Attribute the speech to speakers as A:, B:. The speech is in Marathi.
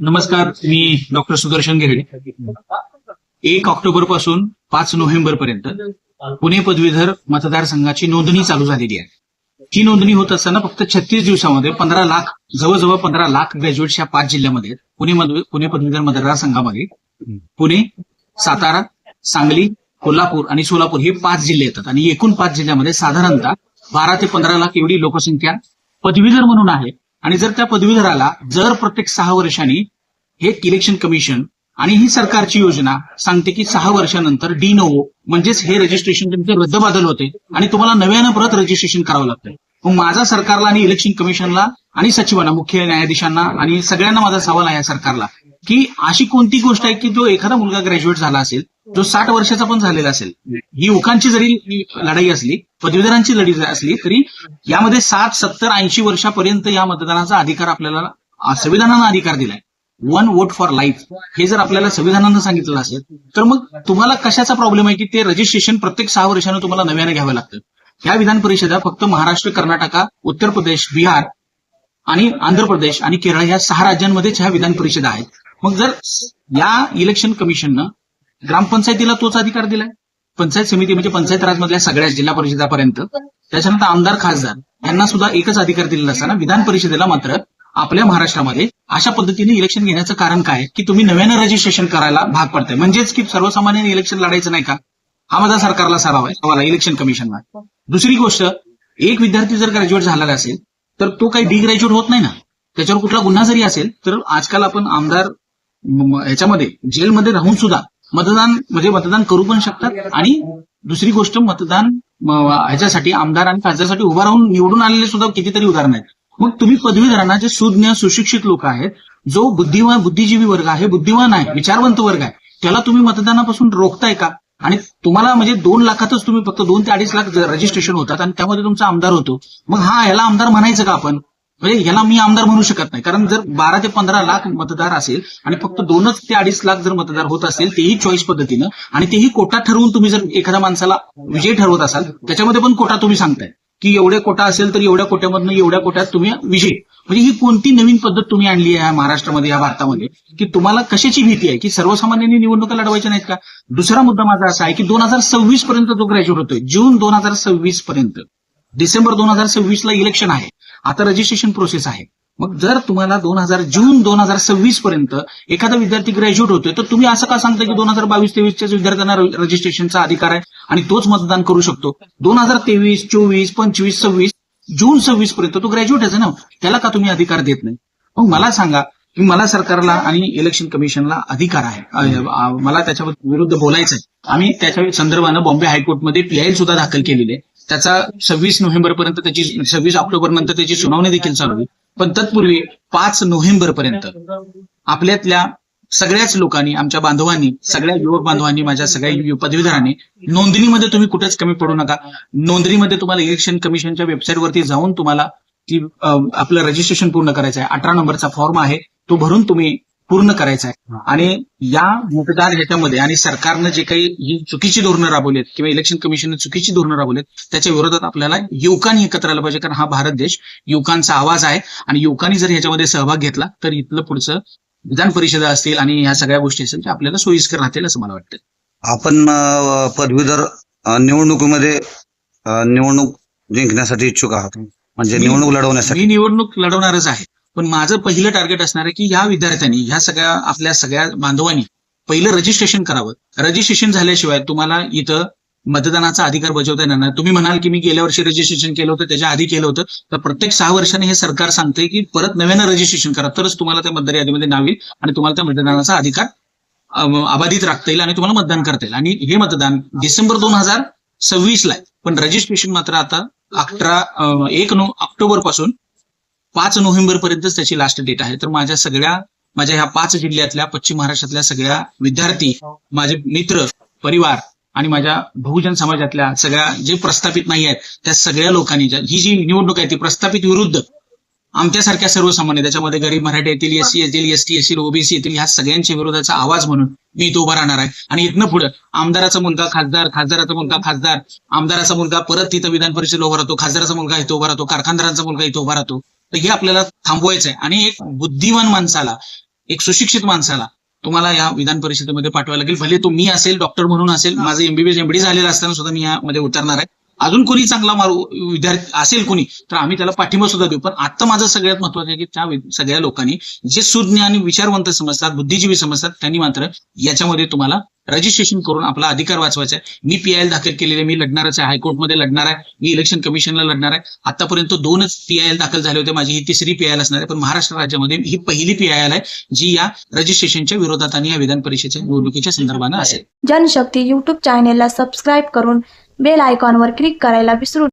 A: नमस्कार मी डॉक्टर सुदर्शन घेरडे एक ऑक्टोबरपासून पाच नोव्हेंबर पर्यंत पुणे पदवीधर मतदारसंघाची नोंदणी चालू झालेली आहे. ही नोंदणी होत असताना फक्त छत्तीस दिवसामध्ये पंधरा लाख जवळजवळ पंधरा लाख ग्रॅज्युएट्स या पाच जिल्ह्यामध्ये पुणे पुणे पदवीधर मतदारसंघामध्ये पुणे सातारा सांगली कोल्हापूर आणि सोलापूर हे पाच जिल्हे येतात. आणि एकूण पाच जिल्ह्यामध्ये साधारणतः बारा ते पंधरा लाख एवढी लोकसंख्या पदवीधर म्हणून आहे. आणि जर त्या पदवीधराला जर प्रत्येक सहा वर्षांनी हे इलेक्शन कमिशन आणि ही सरकारची योजना सांगते की सहा वर्षानंतर डी नोवो म्हणजेच हे रजिस्ट्रेशन तुमचे रद्दबादल होते आणि तुम्हाला नव्यानं परत रजिस्ट्रेशन करावं लागतं मग माझा सरकारला आणि इलेक्शन कमिशनला आणि सचिवांना मुख्य न्यायाधीशांना आणि सगळ्यांना माझा सवाल आहे या सरकारला की अशी कोणती गोष्ट आहे की जो एखादा मुलगा ग्रॅज्युएट झाला असेल जो साठ वर्षाचा पण झालेला असेल ही उकांची जरी लढाई असली पदवीधरांची लढाई असली तरी यामध्ये साठ सत्तर ऐंशी वर्षापर्यंत या मतदानाचा अधिकार आपल्याला संविधानानं अधिकार दिलाय. वन वोट फॉर लाईफ हे जर आपल्याला संविधानानं सांगितलं असेल तर मग तुम्हाला कशाचा प्रॉब्लेम आहे की ते रजिस्ट्रेशन प्रत्येक सहा वर्षानं तुम्हाला नव्याने घ्यावं लागतं? ह्या विधान परिषदा फक्त महाराष्ट्र कर्नाटका उत्तर प्रदेश बिहार आणि आंध्र प्रदेश आणि केरळ ह्या सहा राज्यांमध्येच ह्या विधान परिषदा आहेत. मग जर या इलेक्शन कमिशननं ग्रामपंचायतीला तोच अधिकार दिलाय. पंचायत समिती म्हणजे पंचायत राजमधल्या सगळ्या जिल्हा परिषदापर्यंत. त्याच्यानंतर आमदार खासदार यांना सुद्धा एकच अधिकार दिलेला असताना विधान परिषदेला मात्र आपल्या महाराष्ट्रामध्ये अशा पद्धतीने इलेक्शन घेण्याचं कारण काय? की तुम्ही नव्यानं रजिस्ट्रेशन करायला भाग पडताय. म्हणजेच की सर्वसामान्यांनी इलेक्शन लढायचं नाही का? हा माझा सरकारला सराव आहे. सवाल इलेक्शन कमिशनला दुसरी गोष्ट एक विद्यार्थी जर ग्रॅज्युएट झालेला असेल तर तो काही डी ग्रॅज्युएट होत नाही ना? त्याच्यावर कुठला गुन्हा जरी असेल तर आजकाल आपण आमदार याच्यामध्ये ह्याच्यामध्ये जेलमध्ये राहून सुद्धा मतदान म्हणजे मतदान करू पण शकतात. आणि दुसरी गोष्ट मतदान ह्याच्यासाठी आमदार आणि खासदारसाठी उभा राहून निवडून आलेले सुद्धा कितीतरी उदाहरण आहेत. मग तुम्ही पदवीधरांना जे सुज्ञ सुशिक्षित लोक आहेत जो बुद्धिवान बुद्धिजीवी वर्ग आहे बुद्धिवान आहे विचारवंत वर्ग आहे त्याला तुम्ही मतदानापासून रोखताय का? आणि तुम्हाला म्हणजे दोन लाखातच तुम्ही फक्त दोन ते अडीच लाख रजिस्ट्रेशन होतात आणि त्यामध्ये तुमचा आमदार होतो. मग हा ह्याला आमदार म्हणायचं का आपण? म्हणजे याला मी आमदार म्हणू शकत नाही. कारण जर बारा ते पंधरा लाख मतदार असेल आणि फक्त दोनच ते अडीच लाख जर मतदार होत असेल तेही चॉईस पद्धतीनं आणि तेही कोटा ठरवून तुम्ही जर एखाद्या माणसाला विजयी ठरवत असाल त्याच्यामध्ये पण कोटा तुम्ही सांगताय. की एवढ्या कोटा असेल तर एवढ्या कोट्यामधनं एवढ्या कोट्यात तुम्ही विजयी. म्हणजे ही कोणती नवीन पद्धत तुम्ही आणली आहे महाराष्ट्रामध्ये या भारतामध्ये की तुम्हाला कशाची भीती आहे? की सर्वसामान्यांनी निवडणुका लढवायच्या नाहीत का? दुसरा मुद्दा माझा असा आहे की दोन हजार सव्वीस पर्यंत जो ग्रॅज्युएट होतोय जून दोन हजार सव्वीस पर्यंत. डिसेंबर दोन हजार सव्वीस ला इलेक्शन आहे. आता रजिस्ट्रेशन प्रोसेस आहे. मग जर तुम्हाला दोन हजार जून दोन हजार सव्वीस पर्यंत एखादा विद्यार्थी ग्रॅज्युएट होतोय तर तुम्ही असं का सांगता की दोन हजार बावीस तेवीसच्या विद्यार्थ्यांना रजिस्ट्रेशनचा अधिकार आहे आणि तोच मतदान करू शकतो? दोन हजार तेवीस चोवीस पंचवीस सव्वीस जून सव्वीस पर्यंत तो ग्रॅज्युएट आहे ना? त्याला का तुम्ही अधिकार देत नाही? मग मला सांगा की मला सरकारला आणि इलेक्शन कमिशनला अधिकार आहे. मला त्याच्या विरुद्ध बोलायचं आहे आम्ही त्याच्या संदर्भानं बॉम्बे हायकोर्टमध्ये पीआयएल सुद्धा दाखल केलेली आहे. त्याचा सव्वीस नोव्हेंबर पर्यंत त्याची सव्वीस ऑक्टोबर नंतर त्याची सुनावणी देखील चालू आहे. पण तत्पूर्वी पाच नोव्हेंबर पर्यंत आपल्यातल्या सगळ्याच लोकांनी आमच्या बांधवांनी सगळ्या युवक बांधवांनी माझ्या सगळ्या पदवीधरांनी नोंदणीमध्ये तुम्ही कुठेच कमी पडू नका. नोंदणीमध्ये तुम्हाला इलेक्शन कमिशनच्या वेबसाईटवरती जाऊन तुम्हाला ती आपलं रजिस्ट्रेशन पूर्ण करायचं आहे. अठरा नंबरचा फॉर्म आहे. तो भरून तुम्ही पूर्ण करायचा आहे. आणि या मतदार ह्याच्यामध्ये आणि सरकारनं जे काही ही चुकीची धोरणं राबवली आहेत किंवा इलेक्शन कमिशननं चुकीची धोरणं राबवली आहेत त्याच्या विरोधात आपल्याला युवकांनी एकत्र आलं पाहिजे. कारण हा भारत देश युवकांचा आवाज आहे. आणि युवकांनी जर ह्याच्यामध्ये सहभाग घेतला तर इथलं पुढचं विधान परिषदा असतील आणि ह्या सगळ्या गोष्टी असतील त्या आपल्याला सोयीस्कर राहतील असं मला वाटतं.
B: आपण पदवीधर निवडणुकीमध्ये निवडणूक जिंकण्यासाठी इच्छुक आहात. म्हणजे निवडणूक लढवण्यासाठी.
A: मी निवडणूक लढवणारच आहे. पण माझं पहिलं टार्गेट असणार आहे की ह्या विद्यार्थ्यांनी ह्या सगळ्या आपल्या सगळ्या बांधवांनी पहिलं रजिस्ट्रेशन करावं. रजिस्ट्रेशन झाल्याशिवाय तुम्हाला इथं मतदानाचा अधिकार बजावता येणार नाही. तुम्ही म्हणाल की मी गेल्या वर्षी रजिस्ट्रेशन केलं होतं त्याच्या आधी केलं होतं. तर प्रत्येक सहा वर्षाने हे सरकार सांगते की परत नव्यानं रजिस्ट्रेशन करा. तरच तुम्हाला त्या मतदार यादीमध्ये नाव येईल आणि तुम्हाला त्या मतदानाचा अधिकार अबाधित राखता येईल आणि तुम्हाला मतदान करता येईल. आणि हे मतदान डिसेंबर दोन हजार सव्वीस ला आहे. पण रजिस्ट्रेशन मात्र आता अकरा एक नो ऑक्टोबरपासून पाच नोव्हेंबर पर्यंतच त्याची लास्ट डेट आहे. तर माझ्या सगळ्या माझ्या ह्या पाच जिल्ह्यातल्या पश्चिम महाराष्ट्रातल्या सगळ्या विद्यार्थी माझे मित्र परिवार आणि माझ्या बहुजन समाजातल्या सगळ्या जे प्रस्थापित नाही आहेत त्या सगळ्या लोकांनी ही जी निवडणूक आहे ती प्रस्थापित विरुद्ध आमच्यासारख्या सर्वसामान्य त्याच्यामध्ये गरीब मराठी येतील एससी येतील एसटी येतील ओबीसी येतील ह्या सगळ्यांच्या विरोधाचा आवाज म्हणून मी इथं उभा राहणार आहे. आणि इथनं पुढे आमदाराचा मुलगा खासदार खासदाराचा मुलगा खासदार आमदाराचा मुलगा परत तिथं विधान परिषद उभा राहतो खासदाराचा मुलगा इथं उभा राहतो कारखानदारांचा मुलगा इथं उभा राहतो. तर हे आपल्याला थांबवायचं आहे आणि एक बुद्धिमान माणसाला एक सुशिक्षित माणसाला तुम्हाला या विधान परिषदेमध्ये पाठवायला लागेल. भले तो मी असेल डॉक्टर म्हणून असेल माझं एमबीबीएस एमडी झालेलं असताना सुद्धा मी यामध्ये उतरणार आहे. अजून कोणी चांगला मारू विद्यार्थी असेल कोणी तर आम्ही त्याला पाठिंबा सुद्धा देऊ. पण आता माझं सगळ्यात महत्वाचं आहे की त्या सगळ्या लोकांनी जे सुज्ञ आणि विचारवंत समजतात बुद्धिजीवी समजतात त्यांनी मात्र याच्यामध्ये तुम्हाला रजिस्ट्रेशन करून आपला अधिकार वाचवायचा आहे. मी पीआयएल दाखल केलेले मी लढणारच आहे. हायकोर्टमध्ये लढणार आहे. मी इलेक्शन कमिशनला लढणार आहे. आतापर्यंत दोनच पीआयएल दाखल झाले होते. माझी ही तिसरी पीआयएल असणार आहे. पण महाराष्ट्र राज्यामध्ये ही पहिली पीआयएल आहे जी या रजिस्ट्रेशनच्या विरोधात आणि या विधान परिषदेच्या निवडणुकीच्या संदर्भानं असेल.
C: जनशक्ती युट्यूब चॅनेलला सबस्क्राईब करून बेल आयकॉनवर क्लिक करायला विसरू